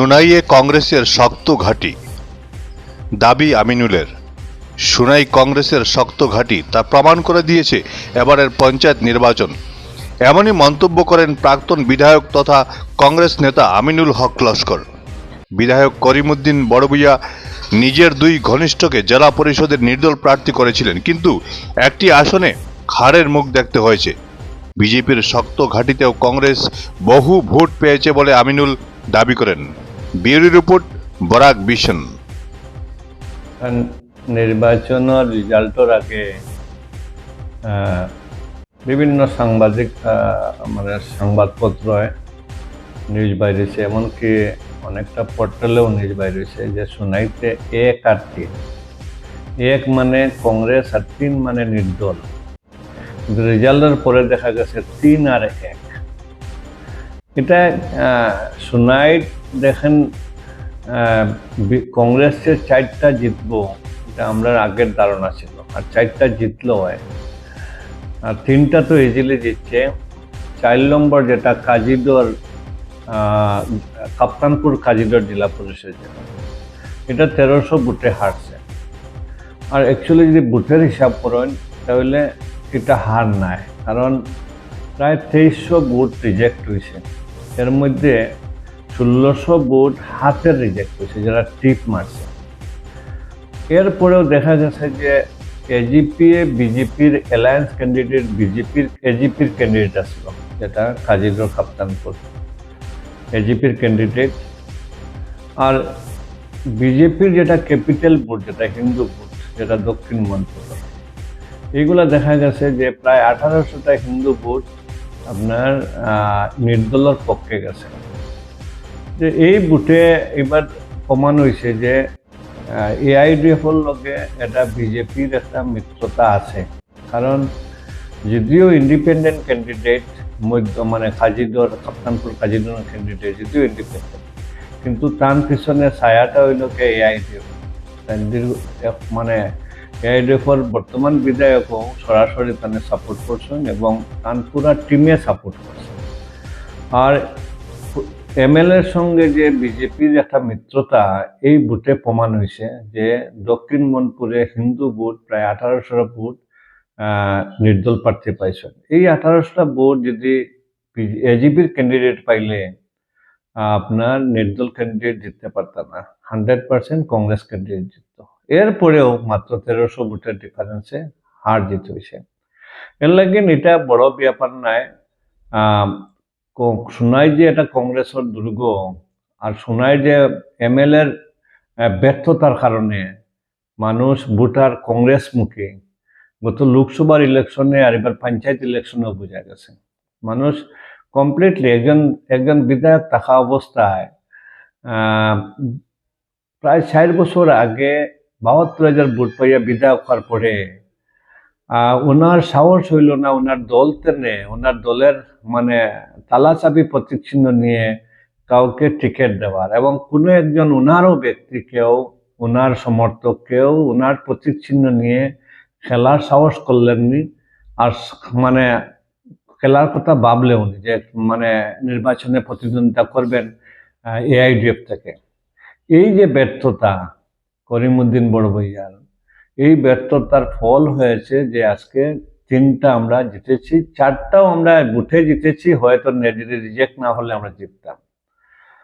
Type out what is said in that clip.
সুনাইয়ে কংগ্রেসের শক্ত ঘাঁটি। দাবি আমিনুলের। সুনাই কংগ্রেসের শক্ত ঘাঁটি তা প্রমাণ করে দিয়েছে এবারের পঞ্চায়েত নির্বাচন। এমনই মন্তব্য করেন প্রাক্তন বিধায়ক তথা কংগ্রেস নেতা আমিনুল হক লস্কর। বিধায়ক করিমুদ্দিন বড়বুইয়া নিজের দুই ঘনিষ্ঠকে জেলা পরিষদের নির্দল প্রার্থী করেছিলেন, কিন্তু একটি আসনে হারের মুখ দেখতে হয়েছে। বিজেপির শক্ত ঘাঁটিতেও কংগ্রেস বহু ভোট পেয়েছে বলে আমিনুল দাবি করেন। বিউরি রিপোর্ট, বরাক বিশন নির্বাচনের রেজাল্টর আগে বিভিন্ন সাংবাদিক মানে সংবাদপত্র, নিউজ বাইরেছে, এমনকি অনেকটা পোর্টালেও নিউজ বাইরেছে যে সোনাইতে এক আর তিন। এক মানে কংগ্রেস আর তিন মানে নির্দল। রেজাল্টের পরে দেখা গেছে তিন আর এক। এটা সোনাইট দেখেন আহ, বি- কংগ্রেস চারটা জিতবো এটা আমরা আগের ধারণা ছিল আর চারটা জিতলো হয় আর তিনটা তো ইজিলি জিতছে। চার নম্বর যেটা কাজিদর কাপ্তানপুর কাজিদর জেলা পরিষদ যেটা, এটা তেরোশো বুথে হারছে। আর অ্যাকচুয়ালি যদি বুথের হিসাব করেন তাহলে এটা হার নাই। কারণ প্রায় তেইশশো বুথ রিজেক্ট হয়েছে। এর মধ্যে ষোলোশো বুথ হাতের রিজেক্ট হয়েছে, যারা টিপ মারছে। এরপরেও দেখা গেছে যে এজিপি বিজেপির অ্যালায়েন্স ক্যান্ডিডেট বিজেপির এজিপির ক্যান্ডিডেট আসলো, যেটা কাজিদুর কাপ্তানপুর এজিপির ক্যান্ডিডেট আর বিজেপির যেটা ক্যাপিটাল বোর্ড যেটা হিন্দু ভোট যেটা দক্ষিণ মন্ত্র এইগুলা দেখা গেছে যে প্রায় আঠারোশোটা হিন্দু ভোট আপনার নির্দলের পক্ষে গেছে। যে এই বুথে এবার প্রমাণ হয়েছে যে এ আই ডি এআইডিএফর লগে এটা বিজেপির একটা মিত্রতা আছে। কারণ যদিও ইন্ডিপেন্ডেন্ট ক্যান্ডিডেট মধ্য মানে কাজিদর কাপ্তানপুর কাজিদর ক্যান্ডিডেট যদিও ইন্ডিপেন্ডেন্ট কিন্তু তার পিছনে ছায়াটা হইল কে এআইডিএফ। মানে এ আই ডি এআইডিএফর বর্তমান বিধায়কও সরাসরি তানে সাপোর্ট করছেন এবং তার পুরা টিমে সাপোর্ট করছেন আর এমএলএর সঙ্গে যে বিজেপির একটা মিত্রতা এই বুথে প্রমাণ হয়েছে যে দক্ষিণ মনপুরে হিন্দু বুথ প্রায় আঠারোশো বুথ আহ, নির্দল প্রার্থী পাইছেন। এই আঠারোশোটা ভোট যদি এজিপির ক্যান্ডিডেট পাইলে আপনার নির্দল ক্যান্ডিডেট জিততে পারতাম না। হান্ড্রেড পার্সেন্ট কংগ্রেস ক্যান্ডিডেট জিতত। এরপরেও মাত্র তেরোশো ভোটের ডিফারেন্সে হার জিত হয়েছে এর লাগে এটা বড় ব্যাপার নাই শোনায় যে এটা কংগ্রেসের দুর্গ আর শোনায় যে এমএলএর ব্যর্থতার কারণে মানুষ ভোটার কংগ্রেস মুখে গত লোকসভার ইলেকশনে আর এবার পঞ্চায়েত ইলেকশনেও বোঝা গেছে। মানুষ কমপ্লিটলি একজন একজন বিধায়ক থাকা অবস্থায় প্রায় ষাট বছর আগে বাহাত্তর হাজার ভোট পাইয়া বিধায়ক হওয়ার পরে ওনার সাহস হইল না ওনার দল তেনে ওনার দলের মানে তালা চাবি প্রতীক চিহ্ন নিয়ে কাউকে টিকিট দেওয়ার। এবং কোনো একজন ওনারও ব্যক্তিকেও ওনার সমর্থককেও ওনার প্রতীক চিহ্ন নিয়ে খেলার সাহস করলেননি। আর মানে খেলার কথা ভাবলেও নি যে মানে নির্বাচনে প্রতিদ্বন্দ্বিতা করবেন এআইডিএফ থেকে। এই যে ব্যর্থতা করিমুদ্দিন বড়বইয়ার এই ব্যর্থতার ফল হয়েছে যে আজকে তিনটা আমরা জিতেছি, চারটাও আমরা বুথে জিতেছি, হয়তো রিজেক্ট না হলে আমরা জিততাম।